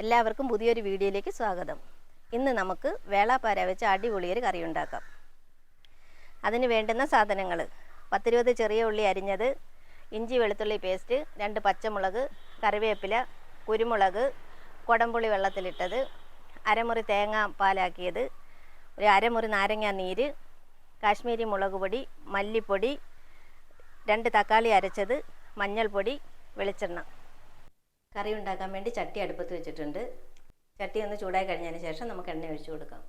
എല്ലാവർക്കും പുതിയൊരു വീഡിയോയിലേക്ക് സ്വാഗതം. ഇന്ന് നമുക്ക് വേളാപ്പാര വെച്ച് അടിപൊളിയൊരു കറി ഉണ്ടാക്കാം. അതിന് വേണ്ടുന്ന സാധനങ്ങൾ പത്തിരുപത് ചെറിയ ഉള്ളി അരിഞ്ഞത് ഇഞ്ചി വെളുത്തുള്ളി പേസ്റ്റ് രണ്ട് പച്ചമുളക് കറിവേപ്പില കുരുമുളക് കുടംപുളി വെള്ളത്തിലിട്ടത് അരമുറി തേങ്ങ പാലാക്കിയത് ഒരു അരമുറി നാരങ്ങ നീര് കാശ്മീരി മുളക് പൊടി മല്ലിപ്പൊടി രണ്ട് തക്കാളി അരച്ചത് മഞ്ഞൾപ്പൊടി വെളിച്ചെണ്ണ. കറി ഉണ്ടാക്കാൻ വേണ്ടി ചട്ടി അടുപ്പത്ത് വെച്ചിട്ടുണ്ട്. ചട്ടി ഒന്ന് ചൂടായി കഴിഞ്ഞതിന് ശേഷം നമുക്ക് എണ്ണ ഒഴിച്ചു കൊടുക്കാം.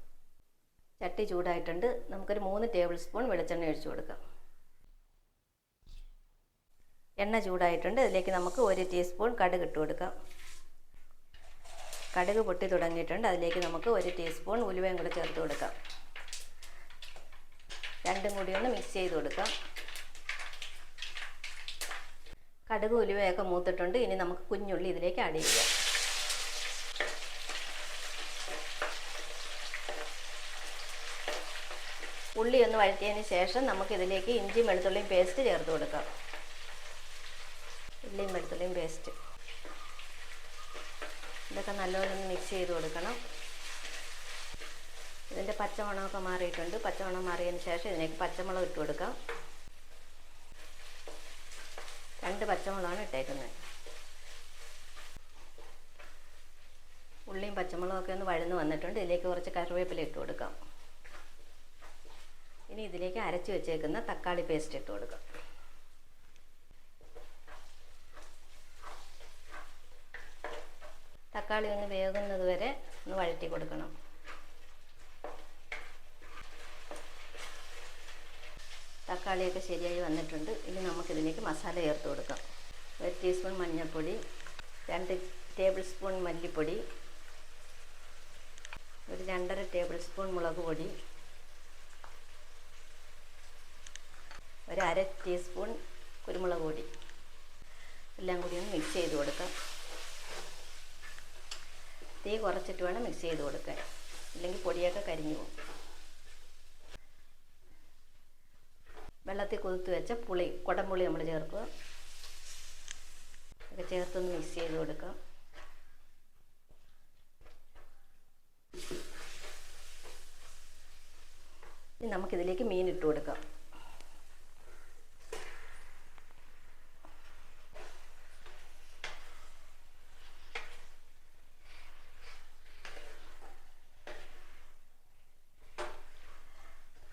ചട്ടി ചൂടായിട്ടുണ്ട്. നമുക്കൊരു മൂന്ന് ടേബിൾ സ്പൂൺ വെളിച്ചെണ്ണ ഒഴിച്ചു കൊടുക്കാം. എണ്ണ ചൂടായിട്ടുണ്ട്. ഇതിലേക്ക് നമുക്ക് ഒരു ടീസ്പൂൺ കടുക് ഇട്ട് കൊടുക്കാം. കടുക് പൊട്ടി തുടങ്ങിയിട്ടുണ്ട്. അതിലേക്ക് നമുക്ക് ഒരു ടീസ്പൂൺ ഉലുവയും കൂടെ ചേർത്ത് കൊടുക്കാം. രണ്ടും കൂടി ഒന്ന് മിക്സ് ചെയ്ത് കൊടുക്കാം. കടുക് ഉലുവയൊക്കെ മൂത്തിട്ടുണ്ട്. ഇനി നമുക്ക് കുഞ്ഞുള്ളി ഇതിലേക്ക് ആഡ് ചെയ്യാം. ഉള്ളി ഒന്ന് വഴറ്റിയതിന് ശേഷം നമുക്ക് ഇതിലേക്ക് ഇഞ്ചിയും വെളുത്തുള്ളിയും പേസ്റ്റ് ചേർത്ത് കൊടുക്കാം. ഉള്ളിയും വെളുത്തുള്ളിയും പേസ്റ്റ് ഇതൊക്കെ ഒന്ന് മിക്സ് ചെയ്ത് കൊടുക്കണം. ഇതിന്റെ പച്ചമണമൊക്കെ മാറിയിട്ടുണ്ട്. പച്ചമണം മാറിയതിന് ശേഷം ഇതിലേക്ക് പച്ചമുളക് ഇട്ട് കൊടുക്കാം. രണ്ട് പച്ചമുളകാണ് ഇട്ടേക്കുന്നത്. ഉള്ളിയും പച്ചമുളകൊക്കെ ഒന്ന് വഴന്ന് വന്നിട്ടുണ്ട്. ഇതിലേക്ക് കുറച്ച് കറിവേപ്പില ഇട്ട് കൊടുക്കാം. ഇനി ഇതിലേക്ക് അരച്ച് വെച്ചേക്കുന്ന തക്കാളി പേസ്റ്റ് ഇട്ട് കൊടുക്കാം. തക്കാളി ഒന്ന് വേകുന്നത് വരെ ഒന്ന് വഴറ്റി കൊടുക്കണം. തക്കാളിയൊക്കെ ശരിയായി വന്നിട്ടുണ്ട്. ഇനി നമുക്കിതിലേക്ക് മസാല ചേർത്ത് കൊടുക്കാം. ഒരു ടീസ്പൂൺ മഞ്ഞൾപ്പൊടി രണ്ട് ടേബിൾ സ്പൂൺ മല്ലിപ്പൊടി ഒരു രണ്ടര ടേബിൾ സ്പൂൺ മുളക് പൊടി ഒരു അര ടീസ്പൂൺ കുരുമുളക് പൊടി. എല്ലാം കൂടി ഒന്ന് മിക്സ് ചെയ്ത് കൊടുക്കാം. തീ കുറച്ചിട്ട് വേണം മിക്സ് ചെയ്ത് കൊടുക്കാൻ. ഇല്ലെങ്കിൽ പൊടിയൊക്കെ കരിഞ്ഞു പോകും. വെള്ളത്തിൽ കുതിർത്ത് വെച്ച പുളി കുടംപുളി നമ്മൾ ചേർക്കുക. ഒക്കെ ചേർത്തൊന്ന് മിക്സ് ചെയ്ത് കൊടുക്കാം. ഇനി നമുക്കിതിലേക്ക് മീൻ ഇട്ട് കൊടുക്കാം.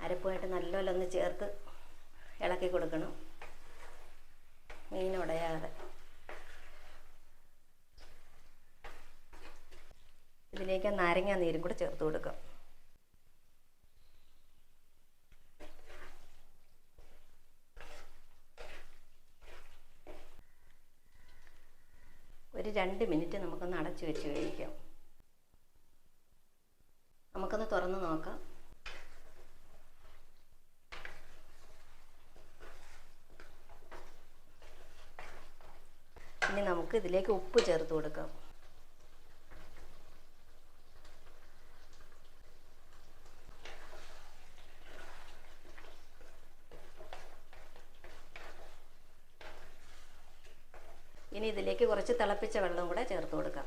അരപ്പുമായിട്ട് നല്ലപോലെ ഒന്ന് ചേർത്ത് ഇളക്കി കൊടുക്കണം. മീൻ ഉടയാതെ. ഇതിലേക്ക് നാരങ്ങ നീരും കൂടെ ചേർത്ത് കൊടുക്കാം. ഒരു രണ്ട് മിനിറ്റ് നമുക്കൊന്ന് അടച്ചു വെച്ച് കഴിക്കാം നമുക്കൊന്ന് തുറന്ന് നോക്കാം ഇനി നമുക്ക് ഇതിലേക്ക് ഉപ്പ് ചേർത്ത് കൊടുക്കാം. ഇനി ഇതിലേക്ക് കുറച്ച് തിളപ്പിച്ച വെള്ളം കൂടെ ചേർത്ത് കൊടുക്കാം.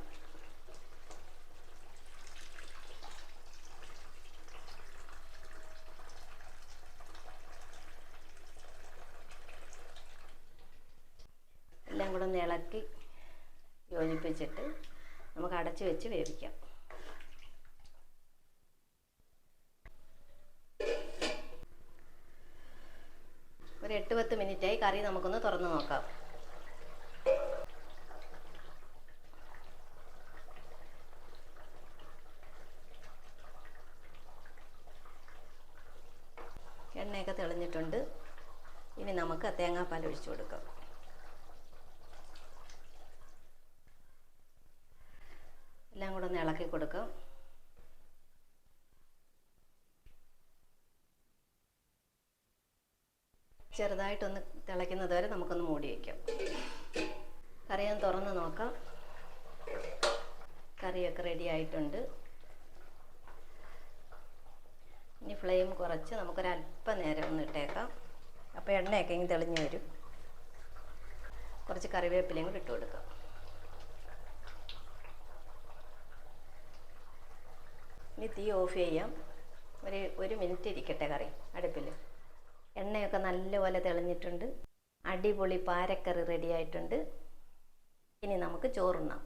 എല്ലാം കൂടെ ഒന്ന് ഇളക്കി യോജിപ്പിച്ചിട്ട് നമുക്ക് അടച്ചു വെച്ച് വേവിക്കാം. ഒരു എട്ട് പത്ത് മിനിറ്റായി കറി നമുക്കൊന്ന് തുറന്ന് നോക്കാം. എണ്ണയൊക്കെ തെളിഞ്ഞിട്ടുണ്ട്. ഇനി നമുക്ക് തേങ്ങാപ്പാൽ ഒഴിച്ചു കൊടുക്കാം. എല്ലാം കൂടെ ഒന്ന് ഇളക്കി കൊടുക്കും. ചെറുതായിട്ടൊന്ന് തിളയ്ക്കുന്നത് വരെ നമുക്കൊന്ന് മൂടി വയ്ക്കാം കറി ഒന്ന് തുറന്ന് നോക്കാം. കറിയൊക്കെ റെഡി ആയിട്ടുണ്ട്. ഇനി ഫ്ലെയിം കുറച്ച് നമുക്കൊരല്പം നേരം ഒന്ന് ഇട്ടേക്കാം. അപ്പോൾ എണ്ണയൊക്കെ ഇങ്ങനെ തെളിഞ്ഞ് വരും. കുറച്ച് കറിവേപ്പിലയും കൂടി ഇട്ട് കൊടുക്കാം. തീ ഓഫ് ചെയ്യാം. ഒരു ഒരു മിനിറ്റ് ഇരിക്കട്ടെ കറി അടുപ്പിൽ. എണ്ണയൊക്കെ നല്ലപോലെ തെളിഞ്ഞിട്ടുണ്ട്. അടിപൊളി പാരക്കറി റെഡിയായിട്ടുണ്ട് ഇനി നമുക്ക് ചോറുണ്ണാം.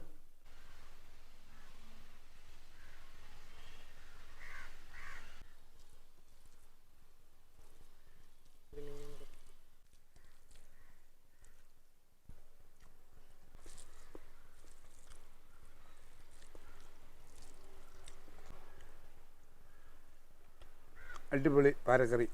അടിപൊളി പാരക്കറി